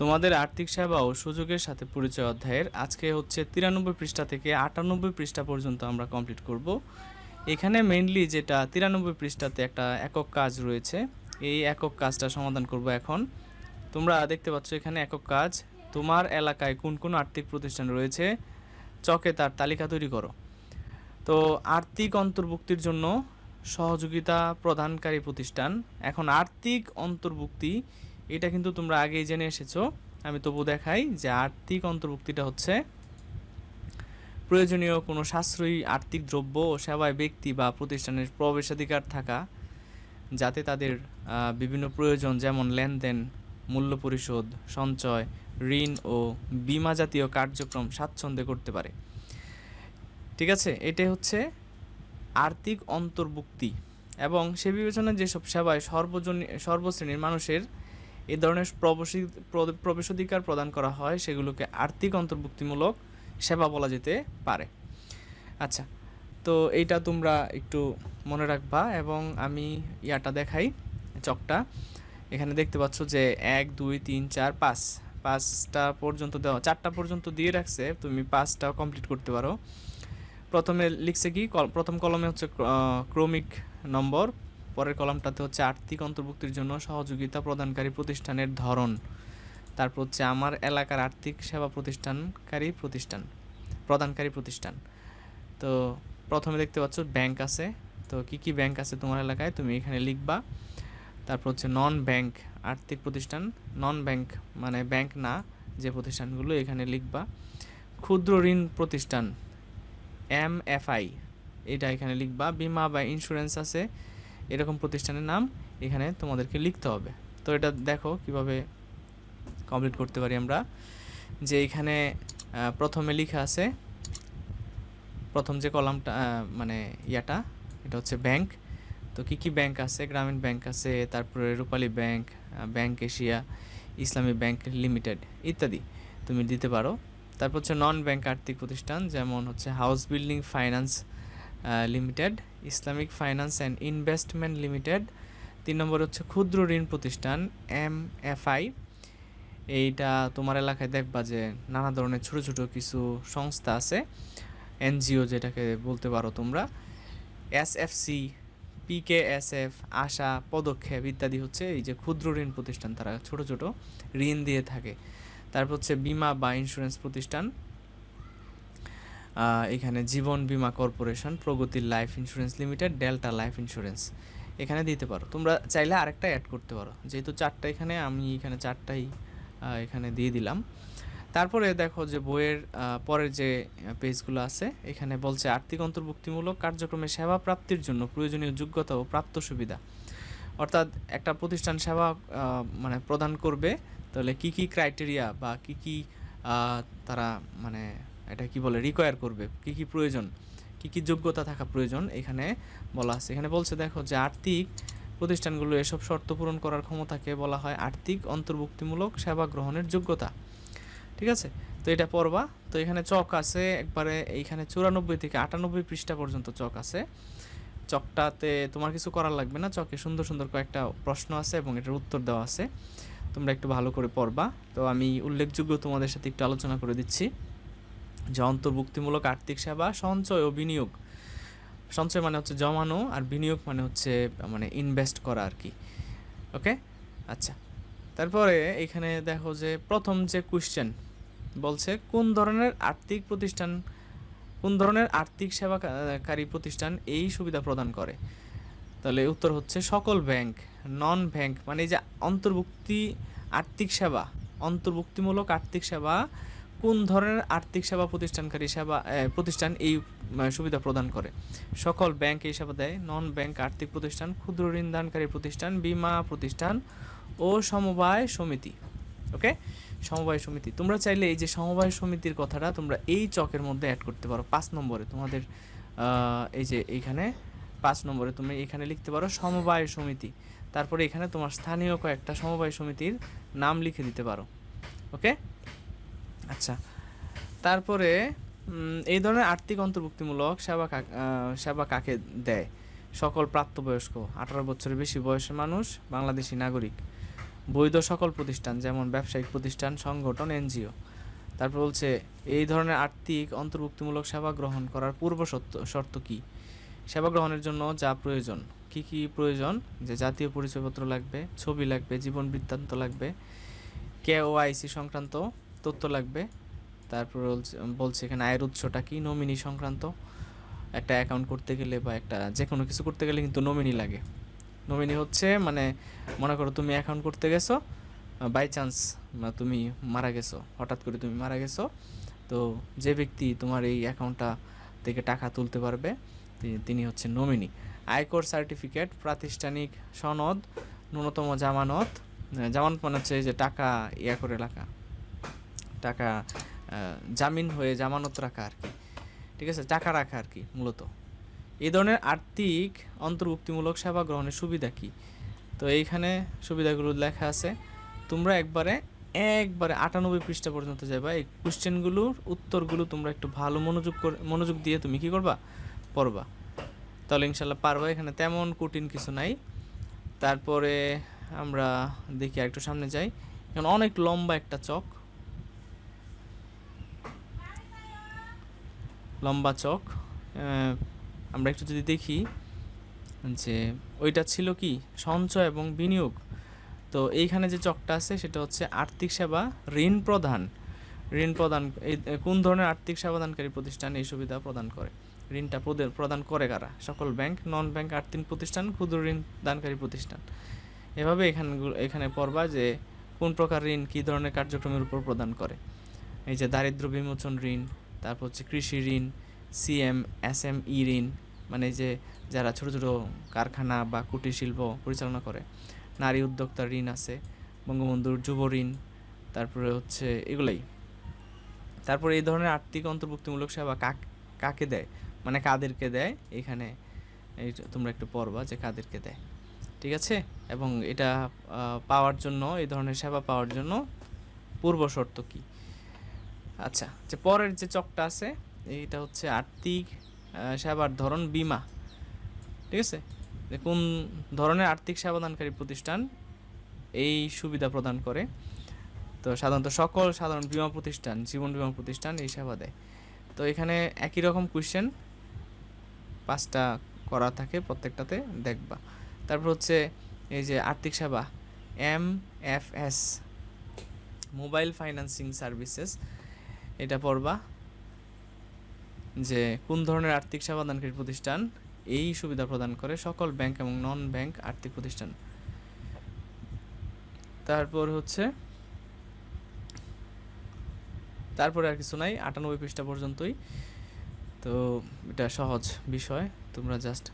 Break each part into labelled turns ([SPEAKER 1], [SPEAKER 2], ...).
[SPEAKER 1] তোমাদের আর্থিক সেবা ও সুযোগের সাথে পরিচয় অধ্যায়ের আজকে হচ্ছে তিরানব্বই পৃষ্ঠা থেকে আটানব্বই পৃষ্ঠা পর্যন্ত আমরা কমপ্লিট করব। এখানে মেইনলি যেটা তিরানব্বই পৃষ্ঠাতে একটা একক কাজ রয়েছে, এই একক কাজটা সমাধান করব এখন। তোমরা দেখতে পাচ্ছ এখানে একক কাজ, তোমার এলাকায় কোন কোন আর্থিক প্রতিষ্ঠান রয়েছে, চকে তার তালিকা তৈরি করো। তো আর্থিক অন্তর্ভুক্তির জন্য সহযোগিতা প্রদানকারী প্রতিষ্ঠান, এখন আর্থিক অন্তর্ভুক্তি এটা কিন্তু তোমরা আগেই জেনে এসেছ। আমি তবু দেখাই যে আর্থিক অন্তর্ভুক্তিটা হচ্ছে প্রয়োজনীয় কোনো সাশ্রয়ী আর্থিক দ্রব্য ও সেবায় ব্যক্তি বা প্রতিষ্ঠানের প্রবেশাধিকার থাকা, যাতে তাদের বিভিন্ন প্রয়োজন যেমন লেনদেন, মূল্য পরিশোধ, সঞ্চয়, ঋণ ও বীমা জাতীয় কার্যক্রম স্বাচ্ছন্দ্যে করতে পারে। ঠিক আছে? এটাই হচ্ছে আর্থিক অন্তর্ভুক্তি। এবং সে বিবেচনায় যেসব সেবায় সর্বজন, সর্বশ্রেণীর মানুষের এ ধরনের প্রবেশি প্র- প্রবেশাধিকার প্রদান করা হয়, সেগুলোকে আর্থিক অন্তর্ভুক্তিমূলক সেবা বলা যেতে পারে। আচ্ছা তো এইটা তোমরা একটু মনে রাখবা এবং আমি ইয়াটা দেখাই, চকটা। এখানে দেখতে পাচ্ছ যে এক, দুই, তিন, চার, পাঁচ। পাঁচটা পর্যন্ত দেওয়া, চারটা পর্যন্ত দিয়ে রাখছে, তুমি পাঁচটা কমপ্লিট করতে পারো। প্রথমে লিখছে কি? প্রথম কলমে হচ্ছে ক্রমিক নম্বর। পরের কলামটাতে হচ্ছে আর্থিক অন্তর্ভুক্তির জন্য সহযোগিতা প্রদানকারী প্রতিষ্ঠানের ধরন। তারপর হচ্ছে আমার এলাকার আর্থিক সেবা প্রতিষ্ঠানকারী প্রতিষ্ঠান, প্রদানকারী প্রতিষ্ঠান। তো প্রথমে দেখতে পাচ্ছ ব্যাংক আছে। তো কি কি ব্যাংক আছে তোমার এলাকায়? তুমি এখানে লিখবা। তারপর হচ্ছে নন ব্যাংক আর্থিক প্রতিষ্ঠান নন ব্যাংক মানে ব্যাংক না, যে প্রতিষ্ঠানগুলো এখানে লিখবা। ক্ষুদ্র ঋণ প্রতিষ্ঠান, এম এফ আই, এটা এখানে লিখবা। বিমা বা ইন্স্যুরেন্স আছে। এরকম প্রতিষ্ঠানের নাম এখানে তোমাদেরকে লিখতে হবে। তো এটা দেখো কীভাবে কমপ্লিট করতে পারি আমরা। যে এখানে প্রথমে লেখা আছে, প্রথম যে কলামটা মানে ইয়াটা, এটা হচ্ছে ব্যাংক। তো কী কী ব্যাংক আছে? গ্রামীণ ব্যাংক আছে, তারপরে Rupali bank bank Asia, Islami bank limited ইত্যাদি তুমি দিতে পারো। তারপর হচ্ছে নন ব্যাংক আর্থিক প্রতিষ্ঠান, যেমন হচ্ছে house building finance limited Islamic finance and investment limited তিন নম্বর হচ্ছে ক্ষুদ্র ঋণ প্রতিষ্ঠান এম এফ আই এইটা তোমার এলাকায় দেখবা যে নানা ধরনের ছোট ছোট কিছু সংস্থা আছে, এনজিও যেটাকে বলতে পারো তোমরা। S F C PKSF ASA, Padakhep ইত্যাদি হচ্ছে এই যে ক্ষুদ্র ঋণ প্রতিষ্ঠান, তারা ছোট ছোট ঋণ দিয়ে থাকে। তারপর হচ্ছে বিমা বা ইন্স্যুরেন্স প্রতিষ্ঠান। এখানে Jiban Bima corporation Progoti life insurance limited, Delta life insurance. এখানে দিতে পারো। তোমরা চাইলে আরেকটা অ্যাড করতে পারো। যেহেতু চারটা এখানে, আমি এখানে চারটাই এখানে দিয়ে দিলাম। তারপরে দেখো যে বইয়ের পরের যে পেজগুলো আছে, এখানে বলছে আর্থিক অন্তর্ভুক্তিমূলক কার্যক্রমে সেবা প্রাপ্তির জন্য প্রয়োজনীয় যোগ্যতা ও প্রাপ্ত সুবিধা। অর্থাৎ একটা প্রতিষ্ঠান সেবা মানে প্রদান করবে। তাহলে কি কি ক্রাইটেরিয়া বা কি কি তারা মানে এটা কি বলে রিকোয়ার করবে, কি কি প্রয়োজন, কি কি যোগ্যতা থাকা প্রয়োজন এখানে বলা আছে। এখানে বলছে, দেখো যে আর্থিক প্রতিষ্ঠানগুলো এসব শর্ত পূরণ করার ক্ষমতাকে বলা হয় আর্থিক অন্তর্ভুক্তিমূলক সেবা গ্রহণের যোগ্যতা। ঠিক আছে? তো এটা পড়বা। তো এখানে চক আছে, একবারে এইখানে চুরানব্বই থেকে আটানব্বই পৃষ্ঠা পর্যন্ত চক আছে। চকটাতে তোমার কিছু করার লাগবে না, চকে সুন্দর সুন্দর কয়েকটা প্রশ্ন আছে এবং এটার উত্তর দেওয়া আছে। তোমরা একটু ভালো করে পড়বা। তো আমি উল্লেখযোগ্য তোমাদের সাথে একটু আলোচনা করে দিচ্ছি। যে অন্তর্ভুক্তিমূলক আর্থিক সেবা, সঞ্চয় ও বিনিয়োগ। সঞ্চয় মানে হচ্ছে জমানো আর বিনিয়োগ মানে হচ্ছে মানে ইনভেস্ট করা আর কি। ওকে আচ্ছা। তারপরে এখানে দেখো যে প্রথম যে কোশ্চেন বলছে, কোন ধরনের আর্থিক প্রতিষ্ঠান, কোন ধরনের আর্থিক সেবাকারী প্রতিষ্ঠান এই সুবিধা প্রদান করে? তাহলে উত্তর হচ্ছে সকল ব্যাংক নন ব্যাংক মানে যে অন্তর্ভুক্তি আর্থিক সেবা, অন্তর্ভুক্তিমূলক আর্থিক সেবা কোন ধরনের আর্থিক সেবা প্রতিষ্ঠানকারী সেবা প্রতিষ্ঠান এই সুবিধা প্রদান করে? সকল ব্যাংক এই সেবা দেয় নন ব্যাংক আর্থিক প্রতিষ্ঠান, ক্ষুদ্র ঋণ দানকারী প্রতিষ্ঠান, বীমা প্রতিষ্ঠান ও সমবায় সমিতি ওকে সমবায় সমিতি। তোমরা চাইলে এই যে সমবায় সমিতির কথাটা তোমরা এই চকের মধ্যে অ্যাড করতে পারো। পাঁচ নম্বরে তোমাদের এই যে এইখানে পাঁচ নম্বরে তুমি এখানে লিখতে পারো সমবায় সমিতি। তারপরে এখানে তোমার স্থানীয় কয়েকটা সমবায় সমিতির নাম লিখে দিতে পারো ওকে আচ্ছা। তারপরে এই ধরনের আর্থিক অন্তর্ভুক্তিমূলক সেবা সেবা কাকে দেয়? সকল প্রাপ্তবয়স্ক, আঠারো বছরের বেশি বয়সের মানুষ, বাংলাদেশি নাগরিক। বৈধ সকল প্রতিষ্ঠান, যেমন ব্যবসায়িক প্রতিষ্ঠান, সংগঠন, এনজিও। তারপর বলছে, এই ধরনের আর্থিক অন্তর্ভুক্তিমূলক সেবা গ্রহণ করার পূর্ব শর্ত শর্ত কী? সেবা গ্রহণের জন্য যা প্রয়োজন। কি কি প্রয়োজন? যে জাতীয় পরিচয়পত্র লাগবে, ছবি লাগবে, জীবন বৃত্তান্ত লাগবে, কে কেওআইসি সংক্রান্ত তথ্য লাগবে। তারপর বলছে- এখানে আয়ের উৎসটা কি? নমিনি সংক্রান্ত। একটা অ্যাকাউন্ট করতে গেলে বা একটা যে কোনো কিছু করতে গেলে কিন্তু নমিনি লাগে। নমিনি হচ্ছে মানে মনে করো তুমি অ্যাকাউন্ট করতে গেছো বাই চান্স তুমি মারা গেছো, হঠাৎ করে তুমি মারা গেছো, তো যে ব্যক্তি তোমার এই অ্যাকাউন্টটা থেকে টাকা তুলতে পারবে তিনি হচ্ছে নমিনি আয়কর সার্টিফিকেট প্রাতিষ্ঠানিক সনদ, ন্যূনতম জামানত জামানত মানে হচ্ছে যে টাকা ইয়া করে রাখা। টাকা জামিন হয়ে জামানত রাখা আর কি। ঠিক আছে? টাকা রাখা আর কি, মূলত। এই ধরনের আর্থিক অন্তর্ভুক্তিমূলক সেবা গ্রহণের সুবিধা কি? তো এইখানে সুবিধাগুলো লেখা আছে। তোমরা একবারে একবারে আটানব্বই পৃষ্ঠা পর্যন্ত যাবা এই কোশ্চেনগুলোর উত্তরগুলো তোমরা একটু ভালো মনোযোগ করে, মনোযোগ দিয়ে তুমি কি করবা? পড়বা। তাহলে ইনশাল্লাহ পারবা। এখানে তেমন কঠিন কিছু নাই। তারপরে আমরা দেখি একটু সামনে যাই। এখন অনেক লম্বা একটা চক। লম্বা চক। আমরা একটু যদি দেখি যে ওইটা ছিল কি? সঞ্চয় এবং বিনিয়োগ। তো এইখানে যে চকটা আছে সেটা হচ্ছে আর্থিক সেবা ঋণ প্রদান। ঋণ প্রদান, এই কোন ধরনের আর্থিক সেবাদানকারী প্রতিষ্ঠান এই সুবিধা প্রদান করে? ঋণটা প্রদে- প্রদান করে কারা? সকল ব্যাংক নন ব্যাংক আর্থিক প্রতিষ্ঠান, ক্ষুদ্র ঋণ দানকারী প্রতিষ্ঠান। এভাবে এখানে এখানে পড়বা যে কোন প্রকার ঋণ কী ধরনের কার্যক্রমের উপর প্রদান করে। এই যে দারিদ্র বিমোচন ঋণ তারপর হচ্ছে কৃষি ঋণ সিএম এস এম ই ঋণ মানে যে যারা ছোট ছোট কারখানা বা কুটির শিল্প পরিচালনা করে, নারী উদ্যোক্তার ঋণ আছে, বঙ্গবন্ধুর যুব ঋণ, তারপরে হচ্ছে এগুলাই। তারপরে এই ধরনের আর্থিক অন্তর্ভুক্তিমূলক সেবা কাক, কাকে দেয়? মানে কাদেরকে দেয়? এখানে তোমরা একটু পড়বা যে কাদেরকে দেয়। ঠিক আছে? এবং এটা পাওয়ার জন্য, এই ধরনের সেবা পাওয়ার জন্য পূর্ব শর্ত কি? আচ্ছা যে পরের যে চকটা আছে, এইটা হচ্ছে আর্থিক সেবার ধরন বিমা। ঠিক আছে? যে কোন ধরনের আর্থিক সেবাদানকারী প্রতিষ্ঠান এই সুবিধা প্রদান করে? তো সাধারণত সকল সাধারণ বীমা প্রতিষ্ঠান, জীবন বিমা প্রতিষ্ঠান এই সেবা দেয়। তো এখানে একই রকম কোয়েশ্চেন পাঁচটা করা থাকে প্রত্যেকটাতে, দেখবা। তারপর হচ্ছে এই যে আর্থিক সেবা, M F S, mobile financing services. এটা পড়বা যে কোন ধরনের আর্থিক সেবাদানকারী প্রতিষ্ঠান এই সুবিধা প্রদান করে সকল ব্যাংক এবং নন ব্যাংক আর্থিক প্রতিষ্ঠান? তারপর হচ্ছে তারপরে আর কিছু নাই, আটানব্বই পৃষ্ঠা পর্যন্তই। তো এটা সহজ বিষয়, তোমরা জাস্ট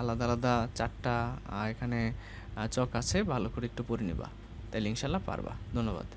[SPEAKER 1] আলাদা আলাদা চারটা এখানে চক আছে, ভালো করে একটু পড়ে নিবা। তাইলে ইনশাল্লাহ পারবা। ধন্যবাদ।